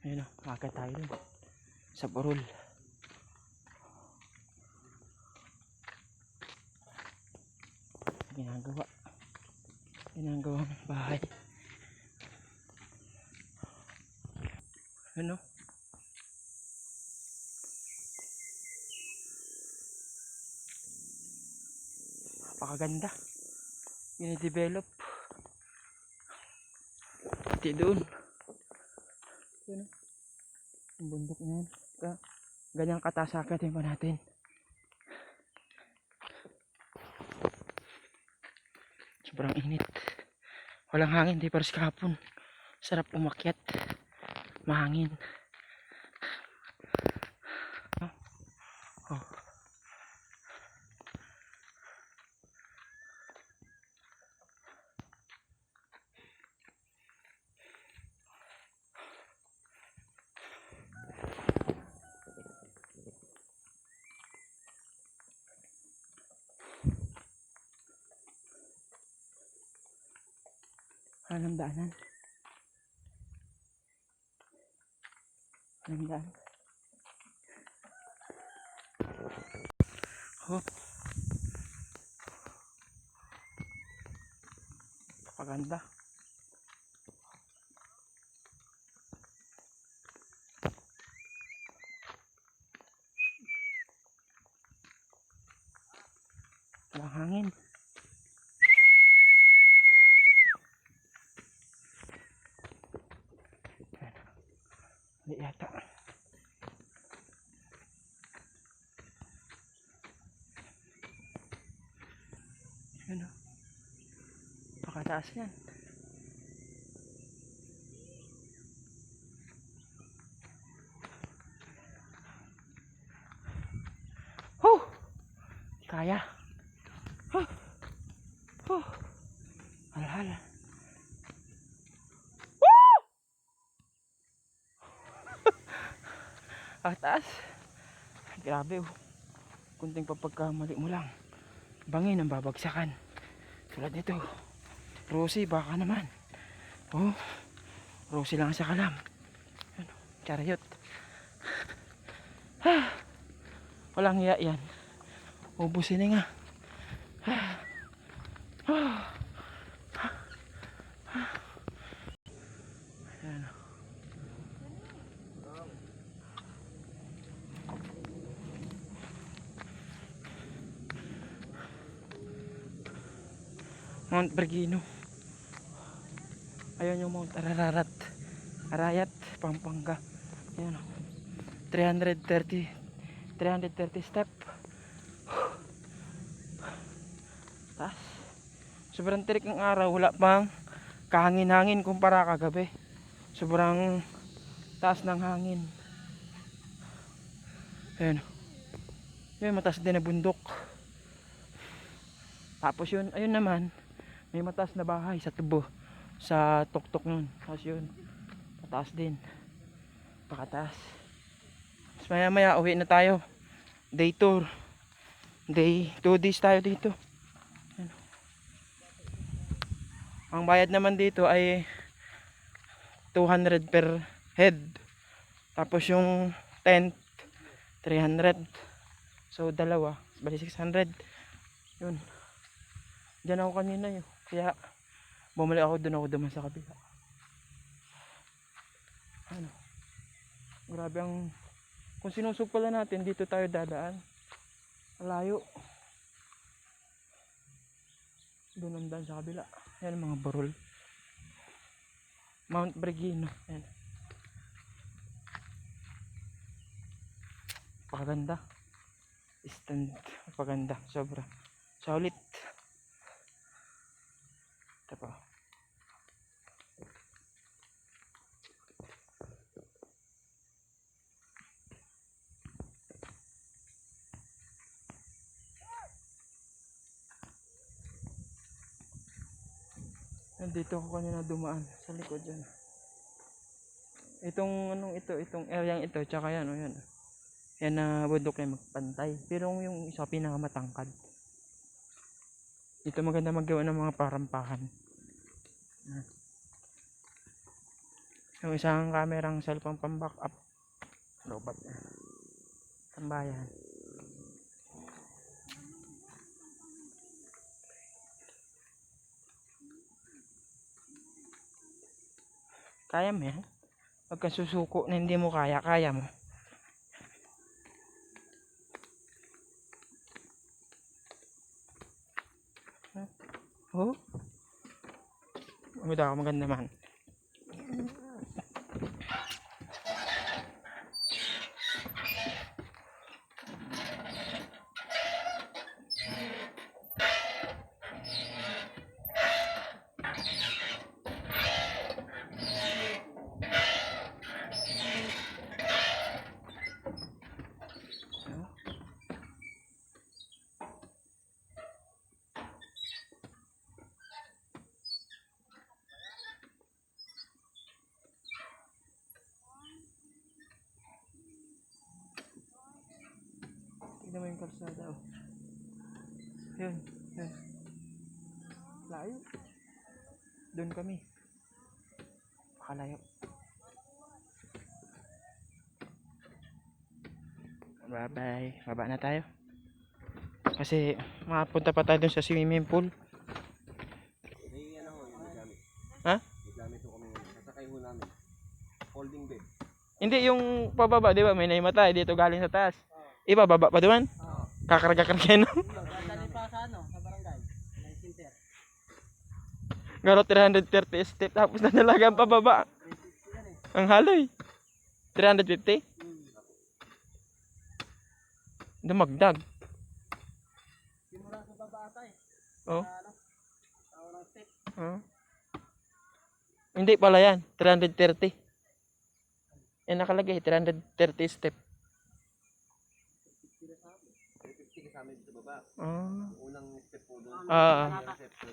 Ayun o, makakit tayo dun. Sa burol. Ginagawa. Ginagawa ng bahay. Ano? Napakaganda. Gine-develop. Pati doon. Ang bundok na yan. Ganyang kataas akitin pa natin. Sobrang init. Walang hangin, di pares kahapon. Sarap umakyat. Mahangin. Oh. Anong daanan? Anong daan? Oh. Paganda. Walang hangin. Hindi yata. Yun o. Pakataas yan. Huh! Kaya. Huh! Huh! Alhala. Ang taas. Grabe oh. Kunting papagkamali mo lang. Bangin ang babagsakan. Tulad nito. Rosie, baka naman. Oh. Rosie lang sa kalam. Ano? Chariot. Ah. Walang hiya yan. Ubusin nga. Ah. Ah. Mount Bergino. Ayun yung Mount Arararat. Arayat, Pampanga. Ayan o. 330 330 step. Taas. Sobrang tirik ng araw. Wala pang kahangin-hangin kumpara kagabi. Sobrang taas ng hangin. Ayan. Yun, mataas din na bundok. Tapos yun, ayun naman, may mataas na bahay sa tubo. Sa tuktok nun. Tapos yun, mataas din. Pakataas. Tapos maya maya, uwi na tayo. Day tour. Day, 2 days tayo dito. Ayan. Ang bayad naman dito ay 200 per head. Tapos yung tent, 300. So, dalawa. Bali 600. Yun. Diyan ako kanina yun. Kaya, bumalik ako doon ako duman sa kabila. Ano? Grabe ang... Kung sinusog pala natin, dito tayo dadaan. Malayo. Doon ang daan sa kabila. Yan mga barol. Mount Bergino. Yan. Paganda. Stand. Paganda. Sobra. Solid. Ito pa. Nandito ako kanina dumaan sa likod dyan. Itong anong ito, itong area ito, tsaka yan, o yan. Yan na bundok na magpantay. Pero yung isa pinakamatangkad. Dito maganda maggawa ng mga parampahan. Yan. Yung isang kamerang cellphone pang backup. Lobat. Tambayan. Kaya mo yan? Pagka susuko na hindi mo kaya, kaya mo. Oh? Ako maganda man. Tignan mo yung kalsada oh. Yun, yun. Layo. Doon kami. Pakalayo. Bye bye. Baba na tayo. Kasi makapunta pa tayo dun sa swimming pool. Ha? Gamit ho kami. Sasakay ho namin. Folding bed. Hindi yung pababa, di ba? May naimatay dito galing sa taas. Ibababa pa doon. Oo. Kakarga-karga no? Dadali pa sa ano, sa barangay. Sa center. Garo 330 step tapos na talaga ang pababa. Ang haloy. 350? Dumagdag. Simula sa baba ata eh. Oh. Huh? Hindi pala yan. 330. Yan nakalagay. 330 step. sa amin sa baba. Ah. Unang step po doon. Ah. Reception.